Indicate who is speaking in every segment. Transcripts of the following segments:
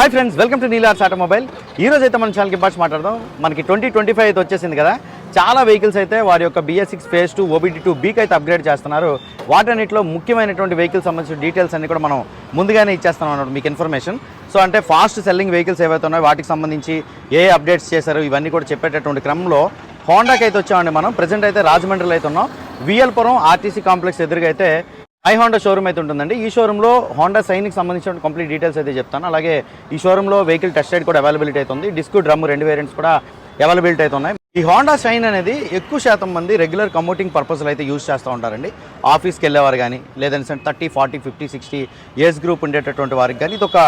Speaker 1: Hi friends welcome to Neelar's automobile ఈ రోజు అయితే మన ఛానల్కి బాగా మాట్లాడదాం. మనకి ట్వంటీ ట్వంటీ ఫైవ్ అయితే వచ్చేసింది కదా. చాలా వెహికల్స్ అయితే వారి యొక్క BS six phase two OBD two బీకి అయితే అప్గ్రేడ్ చేస్తున్నారు. వాటన్నిటిలో ముఖ్యమైనటువంటి వెహికల్స్ సంబంధించిన డీటెయిల్స్ అన్ని కూడా మనం ముందుగానే ఇచ్చేస్తాం అన్నమాట మీకు ఇన్ఫర్మేషన్ సో అంటే ఫాస్ట్ సెల్లింగ్ వెహికల్స్ ఏవైతే ఉన్నాయో వాటికి సంబంధించి ఏ అప్డేట్స్ చేశారు ఇవన్నీ కూడా చెప్పేటటువంటి క్రమంలో హోండాకి అయితే వచ్చామండి మనం. ప్రజెంట్ అయితే రాజమండ్రిలో అయితే ఉన్నాం. విఎల్పురం ఆర్టీసీ కాంప్లెక్స్ ఎదురుగా అయితే ఐ హోండా షోరూమ్ అయితే ఉంటుందండి. ఈ షోరూంలో హోండా సైన్కి సంబంధించిన కంప్లీట్ డీటెయిల్స్ అయితే చెప్తాను. అలాగే ఈ షోరూంలో వెహికల్ టెస్ట్ రైడ్ కూడా అవైలబిలిటీ అవుతుంది డిస్క్ డ్రమ్ రెండు వేరియంట్స్ కూడా అవైలబిలిటీ అయితే ఉన్నాయి. ఈ హోండా షైన్ అనేది ఎక్కువ శాతం మంది రెగ్యులర్ కమ్యూటింగ్ పర్పస్లో అయితే యూజ్ చేస్తూ ఉంటారండి. ఆఫీస్కి వెళ్ళేవారు కానీ లేదంటే thirty forty fifty sixty age group ఉండేటటువంటి వారికి కానీ ఇది ఒక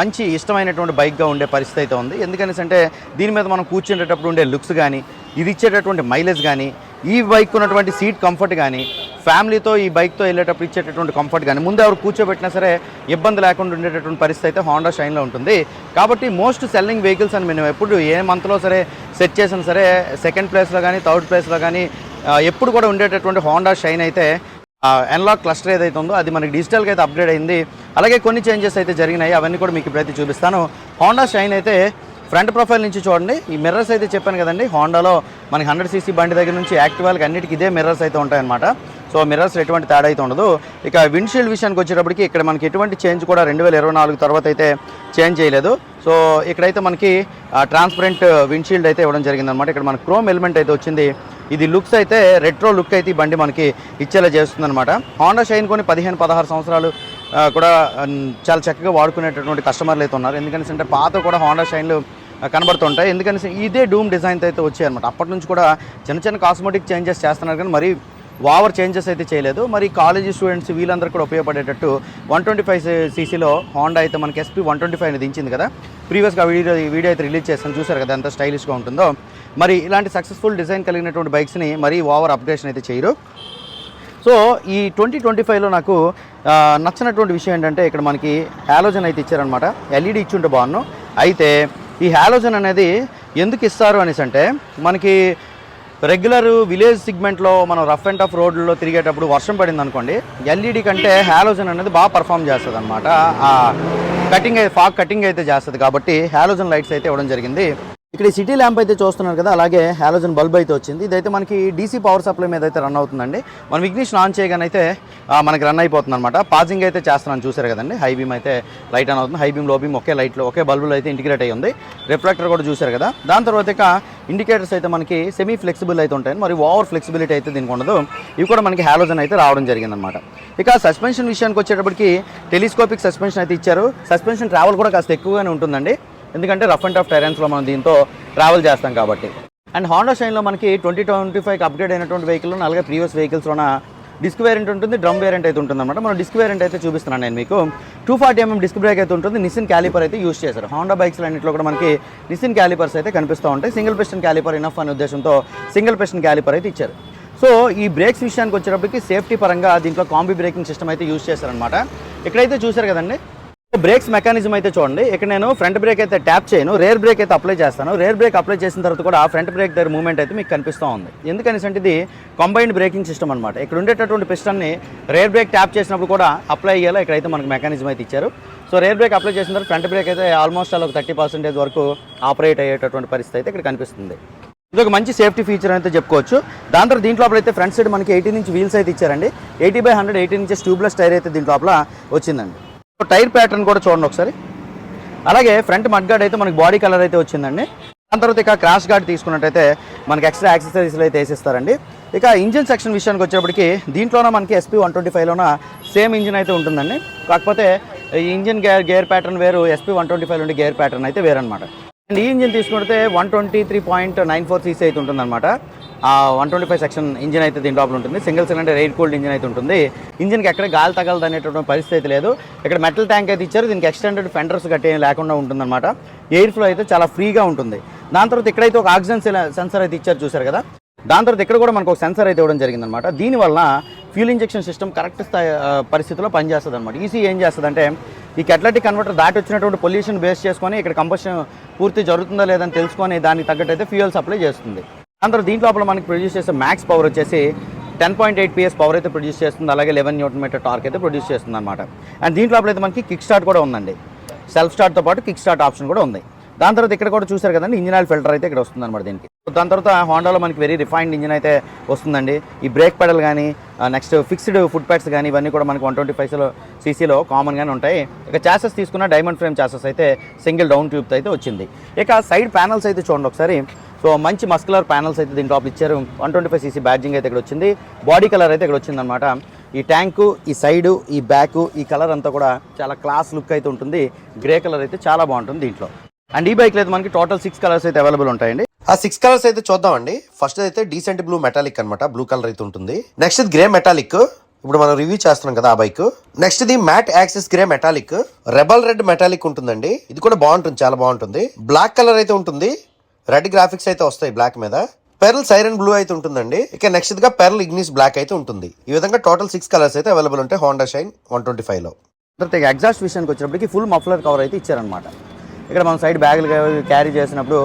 Speaker 1: మంచి ఇష్టమైనటువంటి బైక్గా ఉండే పరిస్థితి అయితే ఉంది. ఎందుకనేసి అంటే దీని మీద మనం కూర్చునేటప్పుడు ఉండే లుక్స్ కానీ ఇది ఇచ్చేటటువంటి మైలేజ్ కానీ ఈ బైక్ ఉన్నటువంటి సీట్ కంఫర్ట్ కానీ ఫ్యామిలీతో ఈ బైక్తో వెళ్ళేటప్పుడు ఇచ్చేటటువంటి కంఫర్ట్ కానీ ముందు ఎవరు కూర్చోబెట్టినా సరే ఇబ్బంది లేకుండా ఉండేటటువంటి పరిస్థితి అయితే హోండా షైన్లో ఉంటుంది. కాబట్టి మోస్ట్ సెల్లింగ్ వెహికల్స్ అని మేము ఎప్పుడు ఏ మంత్లో సరే సెట్ చేసినా సరే సెకండ్ ప్లేస్లో కానీ థర్డ్ ప్లేస్లో కానీ ఎప్పుడు కూడా ఉండేటటువంటి హోండా షైన్ అయితే ఎన్లాక్ క్లస్టర్ ఏదైతే ఉందో అది మనకి డిజిటల్గా అయితే అప్గ్రేడ్ అయింది. అలాగే కొన్ని చేంజెస్ అయితే జరిగినాయి. అవన్నీ కూడా మీకు ఇప్పుడైతే చూపిస్తాను. హోండా షైన్ అయితే ఫ్రంట్ ప్రొఫైల్ నుంచి చూడండి. ఈ మిర్రర్స్ అయితే చెప్పాను కదండి. హోండాలో మనకి హండ్రెడ్ సీసీ బండి దగ్గర నుంచి యాక్టివాలకి అన్నిటికీ ఇదే మిర్రర్స్ అయితే ఉంటాయన్నమాట. సో మిర్రర్స్ ఎటువంటి తేడా అయితే ఉండదు. ఇక విండ్షీల్డ్ విషయానికి వచ్చేటప్పటికి ఇక్కడ మనకి ఎటువంటి చేంజ్ కూడా రెండు వేల ఇరవై నాలుగు తర్వాత అయితే చేంజ్ చేయలేదు. సో ఇక్కడైతే మనకి ట్రాన్స్పరెంట్ విండ్షీల్డ్ అయితే ఇవ్వడం జరిగిందనమాట ఇక్కడ మనకి క్రోమ్ ఎలిమెంట్ అయితే వచ్చింది. ఇది లుక్స్ అయితే రెట్రో లుక్ అయితే ఈ బండి మనకి ఇచ్చేలా చేస్తుందనమాట హోండా షైన్ కొని పదిహేను పదహారు సంవత్సరాలు కూడా చాలా చక్కగా వాడుకునేటటువంటి కస్టమర్లు అయితే ఉన్నారు. ఎందుకంటే అంటే పాత కూడా హోండా షైన్లు కనబడుతుంటాయి. ఎందుకంటే ఇదే డూమ్ డిజైన్ అయితే వచ్చాయి అనమాట అప్పటి నుంచి కూడా చిన్న చిన్న కాస్మెటిక్ చేంజెస్ చేస్తున్నారు కానీ మరి ఓవర్ చేంజెస్ అయితే చేయలేదు. మరి కాలేజీ స్టూడెంట్స్ వీళ్ళందరూ కూడా ఉపయోగపడేటట్టు వన్ ట్వంటీ ఫైవ్ సీసీలో హోండా అయితే మనకి ఎస్పీ వన్ ట్వంటీ ఫైవ్ దించింది కదా. ప్రీవియస్గా వీడియో వీడియో అయితే రిలీజ్ చేస్తాను చూసారు కదా ఎంత స్టైలిష్గా ఉంటుందో. మరి ఇలాంటి సక్సెస్ఫుల్ డిజైన్ కలిగినటువంటి బైక్స్ని మరీ ఓవర్ అప్గ్రేషన్ అయితే చేయరు. సో ఈ ట్వంటీ ట్వంటీ ఫైవ్లో నాకు నచ్చినటువంటి విషయం ఏంటంటే ఇక్కడ మనకి హ్యాలోజన్ అయితే ఇచ్చారనమాట ఎల్ఈడి ఇచ్చుంటే బాగున్నాను అయితే ఈ హ్యాలోజన్ అనేది ఎందుకు ఇస్తారు అనేసి అంటే మనకి రెగ్యులర్ విలేజ్ సిగ్మెంట్లో మనం రఫ్ అండ్ టఫ్ రోడ్లలో తిరిగేటప్పుడు వర్షం పడింది అనుకోండి ఎల్ఈడి కంటే హ్యాలోజన్ అనేది బాగా పర్ఫామ్ చేస్తుంది అనమాట కటింగ్ ఫాగ్ కటింగ్ అయితే చేస్తుంది కాబట్టి హ్యాలోజన్ లైట్స్ అయితే ఇవ్వడం జరిగింది. ఇక్కడ ఈ సిటీ ల్యాంప్ అయితే చూస్తున్నారు కదా అలాగే హాలోజన్ బల్బ్ అయితే వచ్చింది. ఇదైతే మనకి డీసీ పవర్ సప్లై మీద అయితే రన్ అవుతుందండి. మనం ఇగ్నిషన్ ఆన్ చేయగానే అయితే మనకి రన్ అయిపోతుంది అనమాట పాజింగ్ అయితే చేస్తున్నాను చూసారు కదండి. హై బీమ్ అయితే లైట్ ఆన్ అవుతుంది. హై బీమ్లో బీమ్ ఒకే లైట్లో ఒకే బల్బులో అయితే ఇంటిగ్రేట్ అయ్యి ఉంది. రిఫ్లెక్టర్ కూడా చూసారు కదా. దాని తర్వాత ఇక ఇండికేటర్స్ అయితే మనకి సెమీ ఫ్లెక్సిబుల్ అయితే ఉంటాయి మరి ఓవర్ ఫ్లెక్సిబిలిటీ అయితే దీనికి ఉండదు. ఇవి కూడా మనకి హాలోజన్ అయితే రావడం జరిగిందనమాట ఇక సస్పెన్షన్ విషయానికి వచ్చేటప్పటికి టెలిస్కోపిక్ సస్పెన్షన్ అయితే ఇచ్చారు. సస్పెన్షన్ ట్రావెల్ కూడా కాస్త ఎక్కువగానే ఉంటుందండి. ఎందుకంటే రఫ్ అండ్ టఫ్ టెరెన్స్లో మనం దీంతో ట్రావెల్ చేస్తాం కాబట్టి. అండ్ హోండా షైన్లో మనకి ట్వంటీ ట్వంటీ ఫైవ్కి అప్గ్రేడ్ అయినటువంటి వెహికల్ అలాగే ప్రీవియస్ వెహికల్స్లోన డిస్క్ వేరియంట్ ఉంటుంది డ్రమ్ వేరియంట్ అయితే ఉంటుంది అనమాట మనం డిస్క్ వేరియంట్ అయితే చూపిస్తున్నాను నేను మీకు. Two forty MM disc brake అయితే ఉంటుంది నిసిన్ క్యాలిపర్ అయితే యూస్ చేశారు. హోండా బైక్స్ అన్నింటిలో కూడా మనకి నిసిన్ క్యాలిపర్స్ అయితే కనిపిస్తూ ఉంటాయి. సింగిల్ పిస్టన్ క్యాలిపర్ ఇనఫ్ అనే ఉద్దేశంతో సింగిల్ పిస్టన్ క్యాలిపర్ అయితే ఇచ్చారు. సో ఈ బ్రేక్స్ విషయానికి వచ్చేటప్పటికి సేఫ్టీ పరంగా దీంట్లో కాంబీ బ్రేకింగ్ సిస్టమ్ అయితే యూస్ చేశారనమాట ఇక్కడైతే చూశారు కదండి బ్రేక్స్ మెకానిజం అయితే చూడండి. ఇక్కడ నేను ఫ్రంట్ బ్రేక్ అయితే ట్యాప్ చేయను. రేర్ బ్రేక్ అయితే అప్లై చేస్తాను. రేర్ బ్రేక్ అప్లై చేసిన తర్వాత కూడా ఆ ఫ్రంట్ బ్రేక్ దగ్గర మూమెంట్ అయితే మీకు కనిపిస్తూ ఉంది. ఎందుకనేసి అంటే ఇది కంబైన్డ్ బ్రేకింగ్ సిస్టమ్ అనమాట ఇక్కడ ఉండేటటువంటి పిస్టన్ని రేర్ బ్రేక్ ట్యాప్ చేసినప్పుడు కూడా అప్లై అయ్యేలా ఇక్కడైతే మనకు మెకానిజం అయితే ఇచ్చారు. సో రేర్ బ్రేక్ అప్లై చేసిన తర్వాత ఫ్రంట్ బ్రేక్ అయితే ఆల్మోస్ట్ అలా ఒక థర్టీ పర్సెంటేజ్ వరకు ఆపరేట్ అయ్యేటటువంటి పరిస్థితి అయితే ఇక్కడ కనిపిస్తుంది. ఇది ఒక మంచి సేఫ్టీ ఫీచర్ అయితే చెప్పుకోవచ్చు. దాని తర్వాత దీంట్లో అయితే ఫ్రంట్ సైడ్ మనకి ఎయిటీ ఇంచ్ వీల్స్ అయితే ఇచ్చారండి. Eighty by hundred eighteen inches tubeless tyre అయితే దీంట్లో వచ్చిందండి. టైర్ ప్యాటర్న్ కూడా చూడండి ఒకసారి. అలాగే ఫ్రంట్ మడ్ గార్డ్ అయితే మనకి బాడీ కలర్ అయితే వచ్చిందండి. దాని తర్వాత ఇక క్రాష్ గార్డ్ తీసుకున్నట్టయితే మనకి ఎక్స్ట్రా యాక్సెసరీస్లు అయితే వేసిస్తారండి. ఇక ఇంజిన్ సెక్షన్ విషయానికి వచ్చేప్పటికి దీంట్లోనే మనకి ఎస్పీ వన్ ట్వంటీ ఫైవ్లోన సేమ్ ఇంజిన్ అయితే ఉంటుందండి. కాకపోతే ఇంజిన్ గేర్ గేర్ ప్యాటర్న్ వేరు ఎస్పీ వన్ ట్వంటీ ఫైవ్ నుండి గేర్ ప్యాటర్న్ అయితే వేరనమాట అండ్ ఈ ఇంజిన్ తీసుకుంటే one twenty three point nine four cc అయితే ఉంటుందన్నమాట. One twenty five section engine అయితే దీని లోపల ఉంటుంది. Single cylinder air cooled engine అయితే ఉంటుంది. ఇంజిన్కి ఎక్కడ గాలి తగలదు అనేటువంటి పరిస్థితి అయితే లేదు. ఇక్కడ మెటల్ ట్యాంక్ అయితే ఇచ్చారు. దీనికి ఎక్స్టెండెడ్ ఫెండర్స్ గట్టి లేకుండా ఉంటుందన్నమాట. ఎయిర్ ఫ్లో అయితే చాలా ఫ్రీగా ఉంటుంది. దాని తర్వాత ఇక్కడైతే ఒక ఆక్సిజన్ సెన్సర్ అయితే ఇచ్చారు చూసారు కదా? దాని తర్వాత ఇక్కడ కూడా మనకు ఒక సెన్సర్ అయితే ఇవ్వడం జరిగిందనమాట దీనివల్ల ఫ్యూల్ ఇంజెక్షన్ సిస్టమ్ కరెక్ట్ స్థాయి పరిస్థితిలో పనిచేస్తుంది అనమాట ఈసీ ఏం చేస్తుందంటే ఈ కెట్లాటిక్ కన్వర్టర్ దాటి వచ్చినటువంటి పొల్యూషన్ బేస్ చేసుకొని ఇక్కడ కంబషన్ పూర్తి జరుగుతుందా లేదని తెలుసుకొని దానికి తగ్గట్టు అయితే ఫ్యూయల్ సప్లై చేస్తుంది. అందరూ దీంట్లో లోపల మనకి ప్రొడ్యూస్ చేసే మ్యాక్స్ పవర్ వచ్చేసి ten point eight PS power అయితే ప్రొడ్యూస్ చేస్తుంది. అలాగే లెవెన్ న్యూటన్ మీటర్ టార్క్ అయితే ప్రొడ్యూస్ చేస్తుంది అనమాట అండ్ దీంట్లో లోపల అయితే మనకి కిక్ స్టార్ట్ కూడా ఉందండి. సెల్ఫ్ స్టార్ట్తో పాటు కిక్ స్టార్ట్ ఆప్షన్ కూడా ఉంది. దాని తర్వాత ఇక్కడ కూడా చూసారు కదండి ఇంజిన్ ఆయిల్ ఫిల్టర్ అయితే ఇక్కడ వస్తుంది అనమాట దీనికి. దాని తర్వాత హోండాలో మనకి వెరీ రిఫైన్డ్ ఇంజిన్ అయితే వస్తుందండి. ఈ బ్రేక్ పెడల్ కానీ నెక్స్ట్ ఫిక్స్డ్ ఫుట్ ప్యాడ్స్ కానీ ఇవన్నీ కూడా మనకి వన్ ట్వంటీ ఫైవ్లో సీసీలో కామన్గానే ఉంటాయి. ఇక చాసెస్ తీసుకున్న డైమండ్ ఫ్రేమ్ చాసెస్ అయితే సింగిల్ డౌన్ ట్యూబ్తో అయితే వచ్చింది. ఇక సైడ్ ప్యానల్స్ అయితే చూడండి ఒకసారి. సో మంచి మస్కులర్ ప్యానల్స్ అయితే దీని టాప్ ఇచ్చారు. One twenty five cc badging అయితే ఇక్కడ వచ్చింది. బాడీ కలర్ అయితే ఇక్కడ వచ్చింది అనమాట ఈ ట్యాంకు ఈ సైడు ఈ బ్యాక్ ఈ కలర్ అంతా కూడా చాలా క్లాస్ లుక్ అయితే ఉంటుంది. గ్రే కలర్ అయితే చాలా బాగుంటుంది దీంట్లో. అండ్ ఈ బైక్లో అయితే మనకి టోటల్ సిక్స్ కలర్స్ అయితే అవైలబుల్ ఉంటాయండి.
Speaker 2: ఆ సిక్స్ కలర్స్ అయితే చూద్దామండి. ఫస్ట్ అయితే డీసెంట్ బ్లూ మెటాలిక్ అన్నమాట. బ్లూ కలర్ అయితే ఉంటుంది. నెక్స్ట్ గ్రే మెటాలిక్ ఇప్పుడు మనం రివ్యూ చేస్తున్నాం కదా ఆ బైక్ నెక్స్ట్ ఇది matte axis grey metallic rebel red metallic ఉంటుందండి. ఇది కూడా బాగుంటుంది చాలా బాగుంటుంది. బ్లాక్ కలర్ అయితే ఉంటుంది. రెడ్ గ్రాఫిక్స్ అయితే వస్తాయి బ్లాక్ మీద. పెర్ల్ సైరన్ బ్లూ అయితే ఉంటుందండి. ఇక నెక్స్ట్గా పెర్ల్ ఇగ్నిస్ బ్లాక్ అయితే ఉంటుంది. ఈ విధంగా టోటల్ సిక్స్ కలర్స్ అయితే అవైలబుల్ ఉంటాయి హోండా షైన్ వన్ ట్వంటీ
Speaker 1: ఫైవ్లో. ఎగ్జాస్ట్ విషయానికి వచ్చినప్పటికి ఫుల్ మఫ్లర్ కవర్ అయితే ఇచ్చారనమాట ఇక్కడ మనం సైడ్ బ్యాగులు క్యారీ చేసినప్పుడు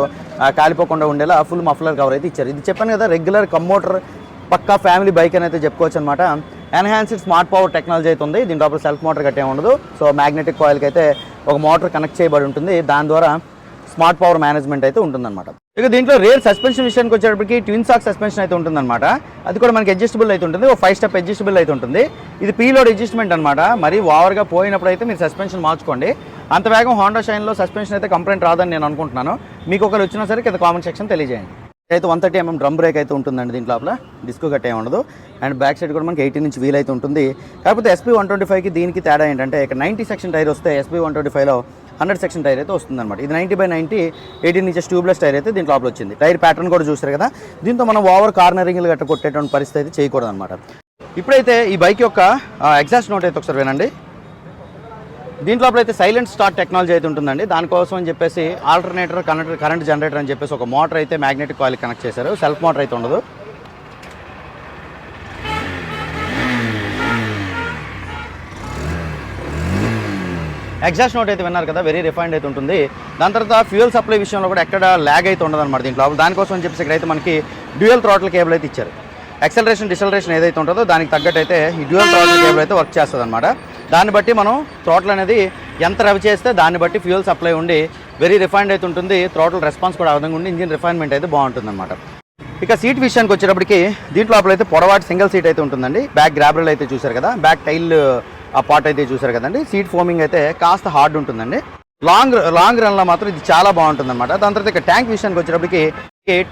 Speaker 1: కాలిపోకుండా ఉండేలా ఫుల్ మఫ్లర్ కవర్ అయితే ఇచ్చారు. ఇది చెప్పాను కదా రెగ్యులర్ కమ్మోటర్ పక్కా ఫ్యామిలీ బైక్ అని అయితే చెప్పుకోవచ్చు అనమాట ఎన్హాన్స్డ్ స్మార్ట్ పవర్ టెక్నాలజీ అయితే ఉంది. దీని లోపల సెల్ఫ్ మోటార్ కట్టే ఉండదు. సో మ్యాగ్నెటిక్ కాయిల్కి అయితే ఒక మోటార్ కనెక్ట్ చేయబడి ఉంటుంది. దాని ద్వారా స్మార్ట్ పవర్ మేనేజ్మెంట్ అయితే ఉంటుందన్నమాట. ఇక దీంట్లో రేర్ సస్పెన్షన్ విషయానికి వచ్చేటప్పటికి ట్విన్ సాక్ సస్పెన్షన్ అయితే ఉంటుందన్నమాట. అది కూడా మనకి అడ్జస్టబుల్ అయితే ఉంటుంది. ఒక ఫైవ్ స్టెప్ అడ్జస్టబుల్ అయితే ఉంటుంది. ఇది పీలోడ్ అడ్జస్ట్మెంట్ అనమాట మరి ఓవర్గా పోయినప్పుడు అయితే మీరు సస్పెన్షన్ మార్చుకోండి. అంత వేగం హోండా షైన్లో సస్పెన్షన్ అయితే కంప్లైంట్ రాదని నేను అనుకుంటున్నాను. మీకు ఒకరు వచ్చినా సరే కింద కామెంట్ సెక్షన్ తెలియజేయండి. అయితే one thirty mm drum brake అయితే ఉంటుందండి దీంట్లో లోపల డిస్క్ గట్టే ఉండదు. అండ్ బ్యాక్ సైడ్ కూడా మనకి ఎయిటీన్ ఇంచ్ వీల్ అయితే ఉంటుంది. కాకపోతే ఎస్పీ వన్ ట్వంటీ ఫైవ్కి దీనికి తేడా ఏంటంటే ఇక్కడ నైంటీ సెక్షన్ టైర్ వస్తే ఎస్పీ వన్ ట్వంటీ ఫైవ్లో హండ్రెడ్ సెక్షన్ టైర్ అయితే వస్తుందన్నమాట. ఇది ninety by ninety eighteen inches tubeless tyre అయితే దీంట్లో లోపల వచ్చింది. టైర్ ప్యాటర్న్ కూడా చూసారు కదా? దీంతో మనం ఓవర్ కార్నరింగ్లు గట్ట కొట్టేటువంటి పరిస్థితి అయితే చేయకూడదు అనమాట ఇప్పుడైతే ఈ బైక్ యొక్క ఎగ్జాస్ట్ నోట్ అయితే ఒకసారి వినండి. దీంట్లో అయితే సైలెంట్ స్టార్ట్ టెక్నాలజీ అయితే ఉంటుందండి. దానికోసం అని చెప్పేసి ఆల్టర్నేటర్ కనెక్టర్ కరెంట్ జనరేటర్ అని చెప్పేసి ఒక మోటార్ అయితే మ్యాగ్నెటిక్ కాయిల్ కనెక్ట్ చేశారు. సెల్ఫ్ మోటార్ అయితే ఉండదు. ఎగ్జాస్ట్ నోట్ అయితే విన్నారు కదా వెరీ రిఫైండ్ అయితే ఉంటుంది. దాని తర్వాత ఫ్యూయల్ సప్లై విషయంలో కూడా ఎక్కడ ల్యాగ్ అయితే ఉండదన్నమాట దీంట్లో. దానికోసం అని చెప్పేసి ఇక్కడైతే మనకి డ్యూయల్ థ్రాటల్ కేబుల్ అయితే ఇచ్చారు. ఎక్సలరేషన్ డిసలరేషన్ ఏదైతే ఉంటుందో దానికి తగ్గట్టు అయితే ఈ డ్యూయల్ థ్రాటల్ కేబుల్ అయితే వర్క్ చేస్తుంది అనమాట దాన్ని బట్టి మనం థ్రోటల్ అనేది ఎంత రవి చేస్తే దాన్ని బట్టి ఫ్యూయల్ సప్లై ఉండి వెరీ రిఫైండ్ అయితే ఉంటుంది. థ్రోటల్ రెస్పాన్స్ కూడా ఆ విధంగా ఉండి ఇంజిన్ రిఫైన్మెంట్ అయితే బాగుంటుంది అనమాట ఇక సీట్ విషయానికి వచ్చేటప్పటికి దీంట్లో లోపల అయితే పొడవాటి సింగిల్ సీట్ అయితే ఉంటుందండి. బ్యాక్ గ్రాబ్రల్ అయితే చూసారు కదా బ్యాక్ టైల్ ఆ పార్ట్ అయితే చూసారు కదండి. సీట్ ఫోమింగ్ అయితే కాస్త హార్డ్ ఉంటుందండి. లాంగ్ లాంగ్ రన్లో మాత్రం ఇది చాలా బాగుంటుంది అనమాట దాని తర్వాత ఇక ట్యాంక్ విషయానికి వచ్చేటప్పటికి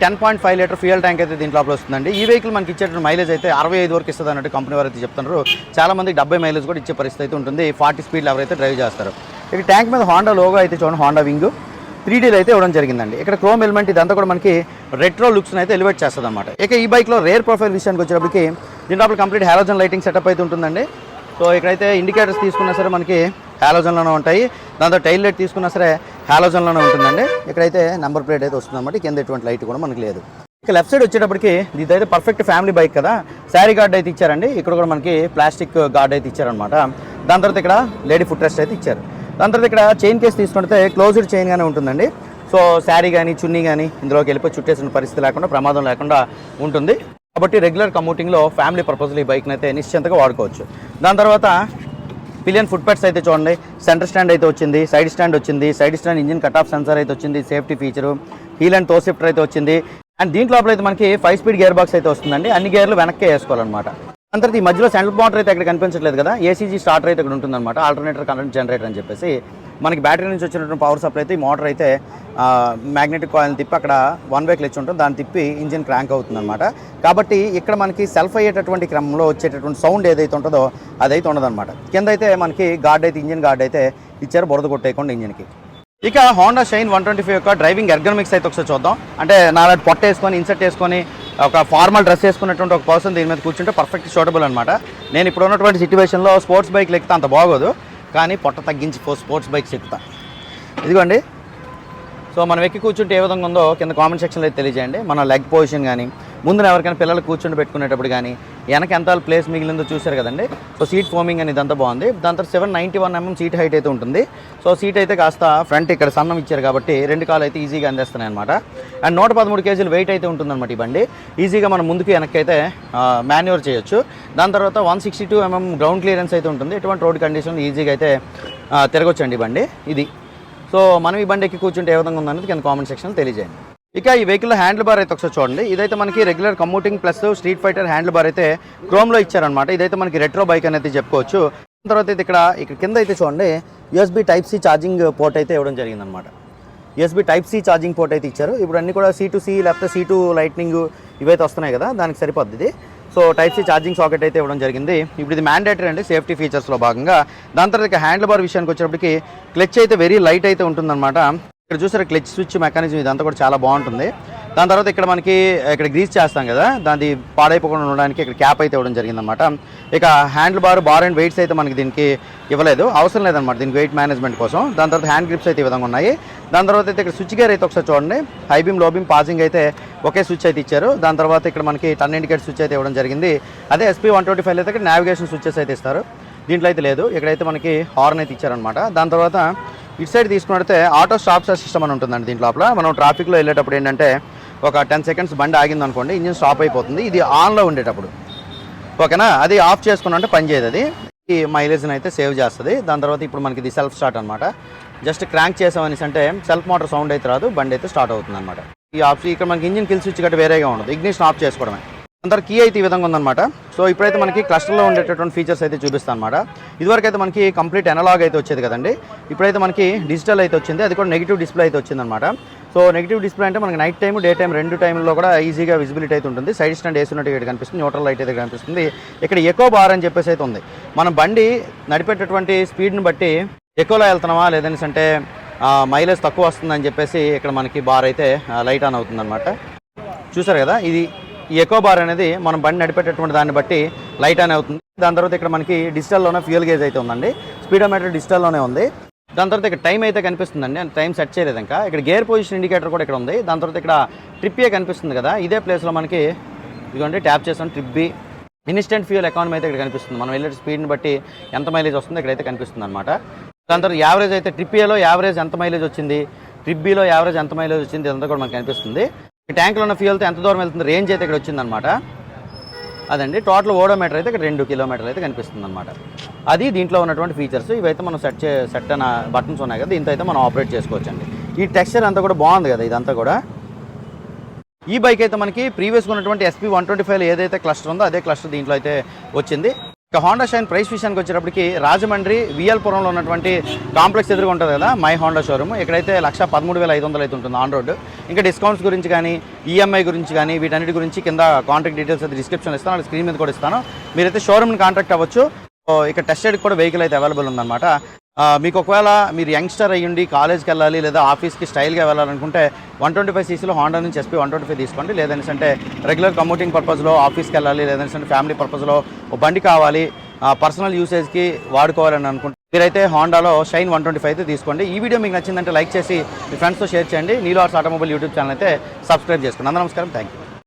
Speaker 1: ten point five litre fuel tank అయితే దీంట్లో వస్తుందండి. ఈ వెహికల్ మనకి ఇచ్చేటువంటి మైలేజ్ అయితే అరవై ఐదు వరకు ఇస్తుంది అన్నట్టు కంపెనీ వారు అయితే చెప్తున్నారు. చాలా మంది డెబ్బై మైలేజ్ కూడా ఇచ్చే పరిస్థితి అయితే ఉంటుంది. ఫార్టీ స్పీడ్లో ఎవరైతే డ్రైవ్ చేస్తారు. ఇక ట్యాంక్ మీద హోండా లోగో అయితే చూడండి. హోండా వింగ్ త్రీ డీలు అయితే ఇవ్వడం జరిగిందండి. ఇక్కడ క్రోమ్ ఎలిమెంట్ ఇదంతా కూడా మనకి రెట్రో లుక్స్ అయితే ఎలివేట్ చేస్తుంది అనమాట ఇక ఈ బైక్లో రేర్ ప్రొఫైల్ విషయానికి వచ్చేటప్పటికి దీని లోపల కంప్లీట్ హాలోజన్ లైటింగ్ సెటప్ అయితే ఉంటుందండి. సో ఇక్కడైతే ఇండికేటర్స్ తీసుకున్నా సరే మనకి హాలోజన్లోనే ఉంటాయి. దాంతో టైల్ లైట్ తీసుకున్నా సరే హాలోజన్లోనే ఉంటుందండి. ఇక్కడైతే నెంబర్ ప్లేట్ అయితే వస్తుంది అనమాట కింద ఎటువంటి లైట్ కూడా మనకి లేదు. ఇక లెఫ్ట్ సైడ్ వచ్చేటప్పటికి ఇదైతే పర్ఫెక్ట్ ఫ్యామిలీ బైక్ కదా. శారీ గార్డ్ అయితే ఇచ్చారండి. ఇక్కడ కూడా మనకి ప్లాస్టిక్ గార్డ్ అయితే ఇచ్చారనమాట దాని తర్వాత ఇక్కడ లేడీ ఫుట్ రెస్ట్ అయితే ఇచ్చారు. దాని తర్వాత ఇక్కడ చైన్ కేస్ తీసుకుంటే క్లోజ్డ్ చైన్ గానే ఉంటుందండి. సో శారీ కానీ చున్నీ కానీ ఇందులోకి వెళ్ళిపోయి చుట్టేసిన పరిస్థితి లేకుండా ప్రమాదం లేకుండా ఉంటుంది. కాబట్టి రెగ్యులర్ కమ్యూటింగ్లో ఫ్యామిలీ పర్పస్లో ఈ బైక్ని అయితే నిశ్చింతగా వాడుకోవచ్చు. దాని తర్వాత పిలియన్ ఫుట్ ప్యాడ్స్ అయితే చూడండి. సెంటర్ స్టాండ్ అయితే వచ్చింది సైడ్ స్టాండ్ వచ్చింది side stand engine cut off sensor అయితే వచ్చింది సేఫ్టీ ఫీచరు హీల్ అండ్తో షిఫ్టర్ అయితే వచ్చింది. అండ్ దీంట్లో లోపల అయితే మనకి ఫైవ్ స్పీడ్ గేర్ బాక్స్ అయితే వస్తుందండి. అన్ని గేర్లు వెనక్కే వేసుకోవాలన్నమాట. అంతర్త ఈ మధ్యలో సెంట్రల్ మోటార్ అయితే ఇక్కడ కనిపించట్లేదు కదా? ఏసీజీ స్టార్టర్ అయితే ఇక్కడ ఉంటుందన్నమాట. ఆల్టర్నేటర్ కరెంట్ జనరేటర్ అని చెప్పేసి మనకి బ్యాటరీ నుంచి వచ్చినటువంటి పవర్ సప్లై అయితే ఈ మోటార్ అయితే మ్యాగ్నెటిక్ కాయిల్ తిప్పి అక్కడ వన్ వే క్లిచ్ ఉంటుంది. దాన్ని తిప్పి ఇంజిన్ క్రాంక్ అవుతుందన్నమాట. కాబట్టి ఇక్కడ మనకి సెల్ఫ్ అయ్యేటటువంటి క్రమంలో వచ్చేటటువంటి సౌండ్ ఏదైతే ఉంటుందో అదైతే ఉండదన్నమాట. కింద అయితే మనకి గార్డ్ అయితే ఇంజిన్ గార్డ్ అయితే ఇచ్చారు బురద కొట్టేయకుండా ఇంజిన్కి ఇక Honda Shine one twenty five యొక్క డ్రైవింగ్ ఎర్గనమిక్స్ అయితే ఒకసారి చూద్దాం. అంటే నాలుగు పొట్ట వేసుకొని ఇన్సర్ట్ వేసుకొని ఒక ఫార్మల్ డ్రెస్ వేసుకున్నటువంటి ఒక పర్సన్ దీని మీద కూర్చుంటే పర్ఫెక్ట్ సూటబుల్ అనమాట నేను ఇప్పుడు ఉన్నటువంటి సిచ్యువేషన్లో స్పోర్ట్స్ బైక్లు ఎక్కితే అంత బాగోదు. కానీ పొట్ట తగ్గించి స్పోర్ట్స్ బైక్స్ ఎక్కుతా. ఇదిగోండి. సో మనం ఎక్కి కూర్చుంటే ఏ విధంగా ఉందో కింద కామెంట్ సెక్షన్లో అయితే తెలియజేయండి. మన లెగ్ పొజిషన్ కానీ ముందున ఎవరికైనా పిల్లలు కూర్చుని పెట్టుకునేటప్పుడు కానీ వెనక ఎంత ప్లేస్ మిగిలిందో చూశారు కదండి. సో సీట్ ఫోమింగ్ అని ఇదంతా బాగుంది. దాని తర్వాత seven ninety one mm seat height అయితే ఉంటుంది. సో సీట్ అయితే కాస్త ఫ్రంట్ ఇక్కడ సన్నం ఇచ్చారు కాబట్టి రెండు కాలు అయితే ఈజీగా అందేస్తున్నాయి అనమాట అండ్ నూట పదమూడు కేజీలు వెయిట్ అయితే ఉంటుందన్నమాట ఈ బండి. ఈజీగా మనం ముందుకు వెనక్కైతే అయితే మాన్యువర్ చేయొచ్చు. దాని తర్వాత one sixty two mm ground clearance అయితే ఉంటుంది. ఎటువంటి రోడ్ కండిషన్ ఈజీగా అయితే తిరగొచ్చండి బండి. ఇది సో మనం ఈ బండి ఎక్కి కూర్చుంటే ఏ విధంగా ఉందనేది కింద కామెంట్ సెక్షన్ తెలియజేయండి. ఇక ఈ వెహికల్ హ్యాండిల్ బార్ అయితే ఒకసారి చూడండి. ఇదైతే మనకి regular commuting plus street fighter handle bar అయితే క్రోమ్లో ఇచ్చారనమాట ఇదైతే మనకి రెట్రో బైక్ అనేది చెప్పుకోవచ్చు. తర్వాత అయితే ఇక్కడ ఇక్కడ కింద అయితే చూడండి. USB type C charging port అయితే ఇవ్వడం జరిగిందనమాట USB type C charging port అయితే ఇచ్చారు. ఇప్పుడు అన్ని కూడా సీ టు సి లేకపోతే సీ టు లైట్నింగ్ ఇవైతే వస్తున్నాయి కదా దానికి సరిపోద్ది so type C charging socket అయితే ఇవ్వడం జరిగింది. ఇప్పుడు ఇది మ్యాండేటరీ అండి సేఫ్టీ ఫీచర్స్లో భాగంగా. దాని తర్వాత ఇక హ్యాండిల్ బార్ విషయానికి వచ్చేటప్పటికి క్లచ్ అయితే వెరీ లైట్ అయితే ఉంటుందన్నమాట. ఇక్కడ చూసారు క్లచ్ స్విచ్ మెకానిజం ఇదంతా కూడా చాలా బాగుంటుంది. దాని తర్వాత ఇక్కడ మనకి ఇక్కడ గ్రీస్ చేస్తాం కదా దాన్ని పాడైపోకుండా ఉండడానికి ఇక్కడ క్యాప్ అయితే ఇవ్వడం జరిగిందనమాట ఇక handle bar bar and weights అయితే మనకి దీనికి ఇవ్వలేదు. అవసరం లేదనమాట దీనికి వెయిట్ మేనేజ్మెంట్ కోసం. దాని తర్వాత హ్యాండ్ గ్రిప్స్ అయితే ఈ విధంగా ఉన్నాయి. దాని తర్వాత అయితే ఇక్కడ స్విచ్ గేర్ అయితే ఒకసారి చూడండి. హైబీమ్ లోబీమ్ పాసింగ్ అయితే ఒకే స్విచ్ అయితే ఇచ్చారు. దాని తర్వాత ఇక్కడ మనకి టర్న్ ఇండికేట్ స్విచ్ అయితే ఇవ్వడం జరిగింది. అదే ఎస్పీ వన్ ట్వంటీ ఫైవ్ అయితే ఇక్కడ నావిగేషన్ స్విచ్చెస్ అయితే ఇస్తారు. దీంట్లో అయితే లేదు. ఇక్కడైతే మనకి హార్న్ అయితే ఇచ్చారనమాట దాని తర్వాత ఇటు సైడ్ తీసుకున్నట్టే ఆటో స్టాప్ సిస్టమ్ అని ఉంటుందండి దీంట్లో లోపల మనం ట్రాఫిక్లో వెళ్ళేటప్పుడు ఏంటంటే ఒక టెన్ సెకండ్స్ బండి ఆగింది అనుకోండి ఇంజిన్ స్టాప్ అయిపోతుంది. ఇది ఆన్లో ఉండేటప్పుడు. ఓకేనా? అది ఆఫ్ చేసుకున్నంటే పని చేయదు అది. ఈ మైలేజ్ని అయితే సేవ్ చేస్తుంది. దాని తర్వాత ఇప్పుడు మనకి ఇది సెల్ఫ్ స్టార్ట్ అనమాట జస్ట్ క్రాంక్ చేసామనేసి అంటే సెల్ఫ్ మోటార్ సౌండ్ అయితే రాదు బండి అయితే స్టార్ట్ అవుతుంది అనమాట ఈ ఆఫ్ ఇక్కడ మనకి ఇంజిన్ కిల్ స్విచ్ గట్రా వేరేగా ఉండదు ఇగ్నిషన్ ఆఫ్ చేసుకోవడమే. అందరు కీ అయితే ఈ విధంగా ఉందన్నమాట. సో ఇప్పుడైతే మనకి క్లస్టర్లో ఉండేటటువంటి ఫీచర్స్ అయితే చూపిస్తాను అనమాట ఇదివరకు అయితే మనకి కంప్లీట్ ఎనలాగ్ అయితే వచ్చేది కదండి. ఇప్పుడైతే మనకి డిజిటల్ అయితే వచ్చింది అది కూడా నెగిటివ్ డిస్ప్లే అయితే వచ్చిందన్నమాట. సో నెగిటివ్ డిస్ప్లే అంటే మనకి నైట్ టైం డే టైం రెండు టైంలో కూడా ఈజీగా విజిబిలిటీ అయితే ఉంటుంది. సైడ్ స్టాండ్ వేసినట్టు ఇక్కడ కనిపిస్తుంది న్యూట్రల్ లైట్ అయితే కనిపిస్తుంది. ఇక్కడ ఎక్కువ బార్ అని చెప్పేసి అయితే ఉంది. మనం బండి నడిపేటటువంటి స్పీడ్ని బట్టి ఎక్కువలో వెళ్తున్నామా లేదని అంటే మైలేజ్ తక్కువ వస్తుందని చెప్పేసి ఇక్కడ మనకి బార్ అయితే లైట్ ఆన్ అవుతుంది చూసారు కదా? ఇది ఈ ఎక్కువ బార్ అనేది మనం బండి నడిపేటటువంటి దాన్ని బట్టి లైట్ ఆన్ అవుతుంది. దాని తర్వాత ఇక్కడ మనకి డిజిటల్లోనే ఫ్యూయల్ గేజ్ అయితే ఉందండి. స్పీడోమీటర్ డిజిటల్లోనే ఉంది. దాని తర్వాత ఇక్కడ టైం అయితే కనిపిస్తుందండి. అంటే టైం సెట్ చేయలేదు ఇంకా. ఇక్కడ గేర్ పొజిషన్ ఇండికేటర్ కూడా ఇక్కడ ఉంది. దాని తర్వాత ఇక్కడ ట్రిప్ ఏ కనిపిస్తుంది కదా? ఇదే ప్లేస్లో మనకి ఇదిగోండి ట్యాప్ చేసాం. Trip B instant fuel economy అయితే ఇక్కడ కనిపిస్తుంది. మనం వెళ్ళే స్పీడ్ని బట్టి ఎంత మైలేజ్ వస్తుందో ఇక్కడైతే కనిపిస్తుంది అనమాట దాని తర్వాత యావరేజ్ అయితే ట్రిప్ ఏలో యావరేజ్ ఎంత మైలేజ్ వచ్చింది? ట్రిప్బీలో యావరేజ్ ఎంత మైలేజ్ వచ్చింది? ఇదంతా కూడా మనకు కనిపిస్తుంది. ఈ ట్యాంక్లో ఉన్న ఫ్యూల్తో ఎంత దూరం వెళ్తుంది? రేంజ్ అయితే ఇక్కడ వచ్చిందనమాట అదండి. టోటల్ ఓడోమీటర్ అయితే ఇక్కడ రెండు కిలోమీటర్లు అయితే కనిపిస్తుంది అనమాట అది దీంట్లో ఉన్నటువంటి ఫీచర్స్ ఇవైతే మనం సెట్ చే సెట్ అన్న బటన్స్ ఉన్నాయి కదా దీంతో అయితే మనం ఆపరేట్ చేసుకోవచ్చండి. ఈ టెక్స్చర్ అంతా కూడా బాగుంది కదా ఇదంతా కూడా. ఈ బైక్ అయితే మనకి ప్రీవియస్గా ఉన్నటువంటి ఎస్పీ వన్ ట్వంటీ ఫైవ్ ఏదైతే క్లస్టర్ ఉందో అదే క్లస్టర్ దీంట్లో అయితే వచ్చింది. ఇక హోండా షైన్ ప్రైస్ విషయానికి వచ్చేటప్పటికి రాజమండ్రి విఎల్పురంలో ఉన్నటువంటి కాంప్లెక్స్ ఎదురుగా ఉంటుంది కదా మై హోండా షోరూమ్. ఇక్కడైతే లక్ష పదమూడు వేల ఐదు వందలు అయితే ఉంటుంది ఆన్ రోడ్ ఇంకా డిస్కౌంట్స్ గురించి కానీ ఈఎంఐ గురించి కానీ వీటన్నిటి గురించి కింద కాంటాక్ట్ డీటెయిల్స్ అయితే డిస్క్రిప్షన్ ఇస్తాను స్క్రీన్ మీద కూడా ఇస్తాను. మీరైతే షోరూమ్ని కాంటాక్ట్ అవ్వచ్చు. సో ఇక్కడ టెస్ట్ కూడా వెహికల్ అయితే అవైలబుల్ ఉందన్నమాట. మీకు ఒకవేళ మీరు యంగ్స్టర్ అయ్యుండి కాలేజ్కి వెళ్ళాలి లేదా ఆఫీస్కి స్టైల్గా వెళ్ళాలనుకుంటే వన్ ట్వంటీ ఫైవ్ సీసీలో హోండా నుంచి ఎస్పీ వన్ ట్వంటీ ఫైవ్ తీసుకోండి. లేదంటే అంటే రెగ్యులర్ కమ్యూటింగ్ పర్పస్లో ఆఫీస్కి వెళ్ళాలి లేదంటే అంటే ఫ్యామిలీ పర్పస్లో ఓ బండి కావాలి పర్సనల్ యూసేజ్కి వాడుకోవాలని అనుకుంటే మీరైతే హోండాలో షైన్ వన్ ట్వంటీ ఫైవ్ అయితే తీసుకోండి. ఈ వీడియో మీకు నచ్చిందంటే లైక్ చేసి మీ ఫ్రెండ్స్తో షేర్ చేయండి. నీలో ఆర్ట్స్ ఆటోమొబైల్ యూట్యూబ్ ఛానల్ అయితే సబ్స్క్రైబ్ చేసుకోండి. అందరూ నమస్కారం. Thank you